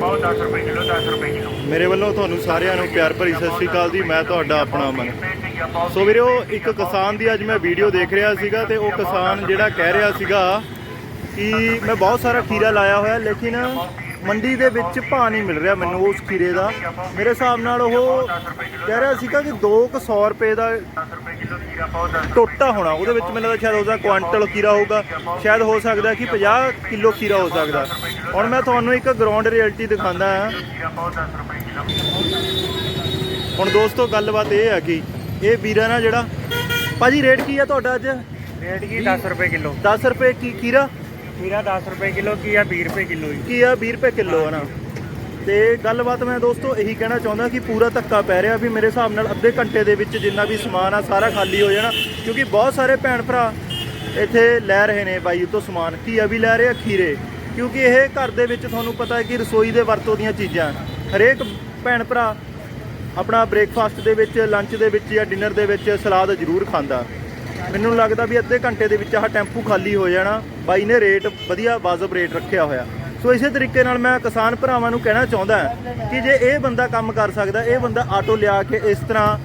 ਪਾਓ 10 ਰੁਪਏ ਕਿਲੋ 10 ਰੁਪਏ ਕਿਲੋ। ਮੇਰੇ ਵੱਲੋਂ ਤੁਹਾਨੂੰ ਸਾਰਿਆਂ ਨੂੰ ਪਿਆਰ ਭਰੀ ਸਤਿ ਸ਼੍ਰੀ ਅਕਾਲ ਜੀ, ਮੈਂ ਤੁਹਾਡਾ ਆਪਣਾ ਅਮਨ। ਸੋ ਵੀਰੋ, ਇੱਕ ਕਿਸਾਨ ਦੀ ਅੱਜ ਮੈਂ ਵੀਡੀਓ ਦੇਖ ਰਿਹਾ ਸੀਗਾ ਤੇ ਉਹ ਕਿਸਾਨ ਜਿਹੜਾ ਕਹਿ ਰਿਹਾ ਸੀਗਾ ਕਿ ਮੈਂ ਬਹੁਤ ਸਾਰਾ ਖੀਰਾ ਲਾਇਆ ਹੋਇਆ, ਲੇਕਿਨ ਮੰਡੀ ਦੇ ਵਿੱਚ ਭਾਅ ਨਹੀਂ ਮਿਲ ਰਿਹਾ ਮੈਨੂੰ ਉਸ ਖੀਰੇ ਦਾ। ਮੇਰੇ ਹਿਸਾਬ ਨਾਲ ਉਹ ਕਹਿ ਰਿਹਾ ਸੀਗਾ ਕਿ 200 ਰੁਪਏ ਦਾ 10 ਰੁਪਏ ਕਿਲੋ ਖੀਰਾ ਪਾਓ 10 ਟੋਟਾ ਹੋਣਾ। ਉਹਦੇ ਵਿੱਚ ਮੈਨੂੰ ਲੱਗਦਾ ਸ਼ਾਇਦ ਉਹਦਾ ਕੁਆਂਟਲ ਖੀਰਾ ਹੋਊਗਾ। ਸ਼ਾਇਦ ਹੋ ਸਕਦਾ ਕਿ 50 ਕਿਲੋ ਖੀਰਾ ਹੋ ਸਕਦਾ। ਹੁਣ ਮੈਂ ਤੁਹਾਨੂੰ ਇੱਕ ਗਰਾਊਂਡ ਰਿਐਲਿਟੀ ਦਿਖਾਉਂਦਾ ਹਾਂ। ਖੀਰਾ ਪਾਓ 10 ਰੁਪਏ ਕਿਲੋ ਹੁਣ ਦੋਸਤੋ ਗੱਲਬਾਤ ਇਹ ਹੈ ਕਿ ਇਹ ਵੀਰਾ ਨਾ ਜਿਹੜਾ ਭਾਜੀ ਰੇਟ ਕੀ ਆ ਤੁਹਾਡਾ ਅੱਜ? ਰੇਟ ਕੀ? 10 ਰੁਪਏ ਕਿਲੋ। 10 ਰੁਪਏ ਕੀ ਖੀਰਾ? ਖੀਰਾ 10 ਰੁਪਏ ਕਿਲੋ ਕੀ ਆ 20 ਰੁਪਏ ਕਿਲੋ ਜੀ। ਕੀ ਆ 20 ਰੁਪਏ ਕਿਲੋ ਆ ਨਾ। ਤੇ ਗੱਲਬਾਤ ਮੈਂ ਦੋਸਤੋ ਇਹੀ ਕਹਿਣਾ ਚਾਹੁੰਦਾ ਕਿ ਪੂਰਾ ਧੱਕਾ ਪੈ ਰਿਹਾ ਵੀ ਮੇਰੇ ਹਿਸਾਬ ਨਾਲ ਅੱਧੇ ਘੰਟੇ ਦੇ ਵਿੱਚ ਜਿੰਨਾ ਵੀ ਸਮਾਨ ਆ ਸਾਰਾ ਖਾਲੀ ਹੋ ਜਾਣਾ ਕਿਉਂਕਿ ਬਹੁਤ ਸਾਰੇ ਭੈਣ ਭਰਾ ਇੱਥੇ ਲੈ ਰਹੇ ਨੇ ਬਾਈ ਤੋਂ ਸਮਾਨ ਘੀਆ ਵੀ ਲੈ ਰਹੇ ਆ ਖੀਰੇ। ਕਿਉਂਕਿ ਇਹ ਘਰ ਦੇ ਵਿੱਚ ਤੁਹਾਨੂੰ ਪਤਾ ਹੈ ਕਿ ਰਸੋਈ ਦੇ ਵਰਤੋਂ ਦੀਆਂ ਚੀਜ਼ਾਂ ਹਰੇਕ ਭੈਣ ਭਰਾ ਆਪਣਾ ਬ੍ਰੇਕਫਾਸਟ ਦੇ ਵਿੱਚ ਲੰਚ ਦੇ ਵਿੱਚ ਜਾਂ ਡਿਨਰ ਦੇ ਵਿੱਚ ਸਲਾਦ ਜ਼ਰੂਰ ਖਾਂਦਾ। ਮੈਨੂੰ ਲੱਗਦਾ ਵੀ ਅੱਧੇ ਘੰਟੇ ਦੇ ਵਿੱਚ ਆਹ ਟੈਂਪੂ ਖਾਲੀ ਹੋ ਜਾਣਾ। ਬਾਈ ਨੇ ਰੇਟ, ਵਧੀਆ ਵਾਜਬ ਰੇਟ ਰੱਖਿਆ ਹੋਇਆ। ਸੋ ਇਸੇ ਤਰੀਕੇ ਨਾਲ ਮੈਂ ਕਿਸਾਨ ਭਰਾਵਾਂ ਨੂੰ ਕਹਿਣਾ ਚਾਹੁੰਦਾ ਕਿ ਜੇ ਇਹ ਬੰਦਾ ਕੰਮ ਕਰ ਸਕਦਾ, ਇਹ ਬੰਦਾ ਆਟੋ ਲਿਆ ਕੇ ਇਸ ਤਰ੍ਹਾਂ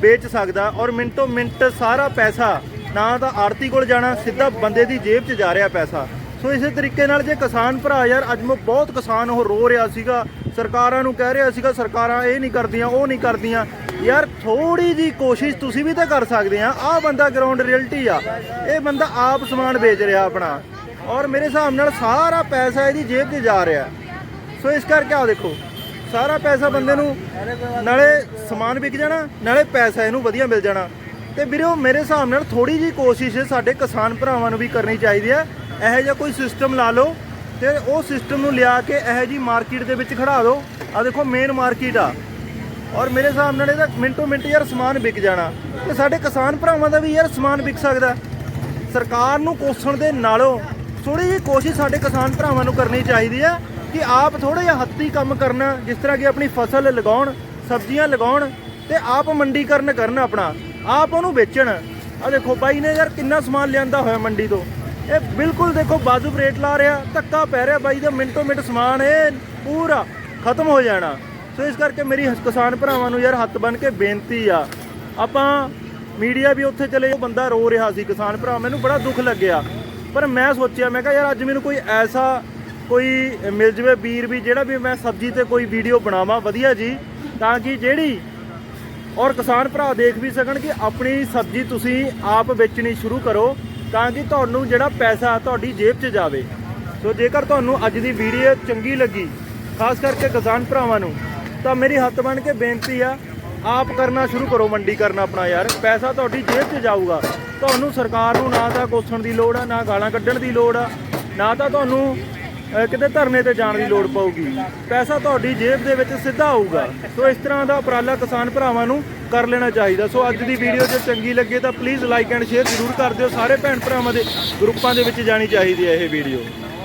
ਵੇਚ ਸਕਦਾ ਔਰ ਮਿੰਟੋ ਮਿੰਟ ਸਾਰਾ ਪੈਸਾ ਨਾ ਤਾਂ ਆੜਤੀ ਕੋਲ ਜਾਣਾ, ਸਿੱਧਾ ਬੰਦੇ ਦੀ ਜੇਬ 'ਚ ਜਾ ਰਿਹਾ ਪੈਸਾ। ਸੋ ਇਸੇ ਤਰੀਕੇ ਨਾਲ ਜੇ ਕਿਸਾਨ ਭਰਾ ਯਾਰ, ਅੱਜ ਮੈਂ ਬਹੁਤ ਕਿਸਾਨ ਉਹ ਰੋ ਰਿਹਾ ਸੀਗਾ, ਸਰਕਾਰਾਂ ਨੂੰ ਕਹਿ ਰਿਹਾ ਸੀਗਾ, ਸਰਕਾਰਾਂ ਇਹ ਨਹੀਂ ਕਰਦੀਆਂ, ਉਹ ਨਹੀਂ ਕਰਦੀਆਂ। ਯਾਰ ਥੋੜੀ ਜੀ ਕੋਸ਼ਿਸ਼ ਤੁਸੀਂ ਵੀ ਤਾਂ ਕਰ ਸਕਦੇ ਆ। ਆਹ ਬੰਦਾ ਗਰਾਊਂਡ ਰਿਐਲਿਟੀ ਆ। ਇਹ ਬੰਦਾ ਆਪ ਸਮਾਨ ਵੇਚ ਰਿਹਾ ਆਪਣਾ। ਔਰ ਮੇਰੇ ਹਿਸਾਬ ਨਾਲ ਸਾਰਾ ਪੈਸਾ ਇਹਦੀ ਜੇਬ 'ਚ ਜਾ ਰਿਹਾ। ਸੋ ਇਸ ਕਰਕੇ ਆ ਦੇਖੋ, ਸਾਰਾ ਪੈਸਾ ਬੰਦੇ ਨੂੰ ਨਾਲੇ ਸਮਾਨ ਵਿਕ ਜਾਣਾ, ਨਾਲੇ ਪੈਸਾ ਇਹਨੂੰ ਵਧੀਆ ਮਿਲ ਜਾਣਾ। ਤੇ ਵੀਰੋ, ਮੇਰੇ ਹਿਸਾਬ ਨਾਲ ਥੋੜੀ ਜੀ ਕੋਸ਼ਿਸ਼ ਸਾਡੇ ਕਿਸਾਨ ਭਰਾਵਾਂ ਨੂੰ ਵੀ ਕਰਨੀ ਚਾਹੀਦੀ ਹੈ। ਇਹੋ ਜਿਹਾ ਕੋਈ ਸਿਸਟਮ ਲਾ ਲਓ ਤੇ ਉਹ ਸਿਸਟਮ ਨੂੰ ਲਿਆ ਕੇ ਇਹੋ ਜੀ ਮਾਰਕੀਟ ਦੇ ਵਿੱਚ ਖੜਾ ਦਿਓ। ਆ ਦੇਖੋ ਮੇਨ ਮਾਰਕੀਟ ਆ। ਔਰ ਮੇਰੇ ਹਿਸਾਬ ਨਾਲ ਇਹਦਾ ਮਿੰਟੋ ਮਿੰਟ ਯਾਰ ਸਮਾਨ ਵਿਕ ਜਾਣਾ। ਤੇ ਸਾਡੇ ਕਿਸਾਨ ਭਰਾਵਾਂ ਦਾ ਵੀ ਯਾਰ ਸਮਾਨ ਵਿਕ ਸਕਦਾ। ਸਰਕਾਰ ਨੂੰ ਕੋਸਣ ਦੇ ਨਾਲੋਂ ਥੋੜੀ ਜਿਹੀ ਕੋਸ਼ਿਸ਼ ਸਾਡੇ ਕਿਸਾਨ ਭਰਾਵਾਂ ਨੂੰ ਕਰਨੀ ਚਾਹੀਦੀ ਹੈ ਕਿ ਆਪ ਥੋੜਾ ਜਿਹਾ ਹੱਥੀ ਕੰਮ ਕਰਨਾ, ਜਿਸ ਤਰ੍ਹਾਂ ਕਿ ਆਪਣੀ ਫਸਲ ਲਗਾਉਣ, ਸਬਜ਼ੀਆਂ ਲਗਾਉਣ ਤੇ ਆਪ ਮੰਡੀਕਰਨ ਕਰਨ ਆਪਣਾ। ਆਪ ਉਹਨੂੰ ਵੇਚਣ। ਆ ਦੇਖੋ ਬਾਈ ਨੇ ਯਾਰ ਕਿੰਨਾ ਸਮਾਨ ਲਿਆਂਦਾ ਹੋਇਆ ਮੰਡੀ ਤੋਂ। ਇਹ ਬਿਲਕੁਲ ਦੇਖੋ ਬਾਜੂ ਰੇਟ ਲਾ ਰਿਹਾ, ਧੱਕਾ ਪੈ ਰਿਹਾ ਬਾਈ ਦਾ, ਮਿੰਟੋ ਮਿੰਟ ਸਮਾਨ ਇਹ ਪੂਰਾ ਖਤਮ ਹੋ ਜਾਣਾ। ਸੋ ਇਸ ਕਰਕੇ ਮੇਰੀ ਕਿਸਾਨ ਭਰਾਵਾਂ ਨੂੰ ਯਾਰ ਹੱਥ ਬੰਨ ਕੇ ਬੇਨਤੀ ਆ। ਆਪਾਂ ਮੀਡੀਆ ਵੀ ਉੱਥੇ ਚਲੇ ਉਹ ਬੰਦਾ ਰੋ ਰਿਹਾ ਸੀ, ਕਿਸਾਨ ਭਰਾ, ਮੈਨੂੰ ਬੜਾ ਦੁੱਖ ਲੱਗਿਆ। ਪਰ ਮੈਂ ਸੋਚਿਆ, ਮੈਂ ਕਿਹਾ ਯਾਰ ਅੱਜ ਮੈਨੂੰ ਕੋਈ ਐਸਾ ਕੋਈ ਮਿਲ ਜਵੇ ਵੀਰ ਵੀ, ਜਿਹੜਾ ਵੀ ਮੈਂ ਸਬਜ਼ੀ ਤੇ ਕੋਈ ਵੀਡੀਓ ਬਣਾਵਾਂ, ਵਧੀਆ ਜੀ। ਤਾਂ ਕਿ ਜਿਹੜੀ ਔਰ ਕਿਸਾਨ ਭਰਾ ਦੇਖ ਵੀ ਸਕਣ ਕਿ ਆਪਣੀ ਸਬਜ਼ੀ ਤੁਸੀਂ ਆਪ ਵੇਚਣੀ ਸ਼ੁਰੂ ਕਰੋ, ਤਾਂ ਕਿ ਤੁਹਾਨੂੰ ਜਿਹੜਾ ਪੈਸਾ ਤੁਹਾਡੀ ਜੇਬ 'ਚ ਜਾਵੇ। ਸੋ ਜੇਕਰ ਤੁਹਾਨੂੰ ਅੱਜ ਦੀ ਵੀਡੀਓ ਚੰਗੀ ਲੱਗੀ, ਖਾਸ ਕਰਕੇ ਕਿਸਾਨ ਭਰਾਵਾਂ ਨੂੰ ਤਾਂ ਮੇਰੀ ਹੱਥ ਬਣ ਕੇ ਬੇਨਤੀ ਆ, ਆਪ ਕਰਨਾ ਸ਼ੁਰੂ ਕਰੋ, ਮੰਡੀ ਕਰਨਾ ਆਪਣਾ ਯਾਰ। ਪੈਸਾ ਤੁਹਾਡੀ ਜੇਬ 'ਚ ਜਾਊਗਾ। ਤੁਹਾਨੂੰ ਸਰਕਾਰ ਨੂੰ ਨਾ ਤਾਂ ਕੋਸਣ ਦੀ ਲੋੜ ਆ, ਨਾ ਗਾਲਾਂ ਕੱਢਣ ਦੀ ਲੋੜ ਆ, ਨਾ ਤਾਂ ਤੁਹਾਨੂੰ ਕਿਤੇ ਧਰਨੇ ਤੇ ਜਾਣ ਦੀ ਲੋੜ ਪਊਗੀ। ਪੈਸਾ ਤੁਹਾਡੀ ਜੇਬ ਦੇ ਵਿੱਚ ਸਿੱਧਾ ਆਊਗਾ। ਸੋ ਇਸ ਤਰ੍ਹਾਂ ਦਾ ਉਪਰਾਲਾ ਕਿਸਾਨ ਭਰਾਵਾਂ ਨੂੰ ਕਰ ਲੈਣਾ ਚਾਹੀਦਾ। ਸੋ ਅੱਜ ਦੀ ਵੀਡੀਓ ਜੇ ਚੰਗੀ ਲੱਗੇ ਤਾਂ ਪਲੀਜ਼ ਲਾਈਕ ਐਂਡ ਸ਼ੇਅਰ ਜ਼ਰੂਰ ਕਰ ਦਿਓ। ਸਾਰੇ ਭੈਣ ਭਰਾਵਾਂ ਦੇ ਗਰੁੱਪਾਂ ਦੇ ਵਿੱਚ ਜਾਣੀ ਚਾਹੀਦੀ ਹੈ ਇਹ ਵੀਡੀਓ।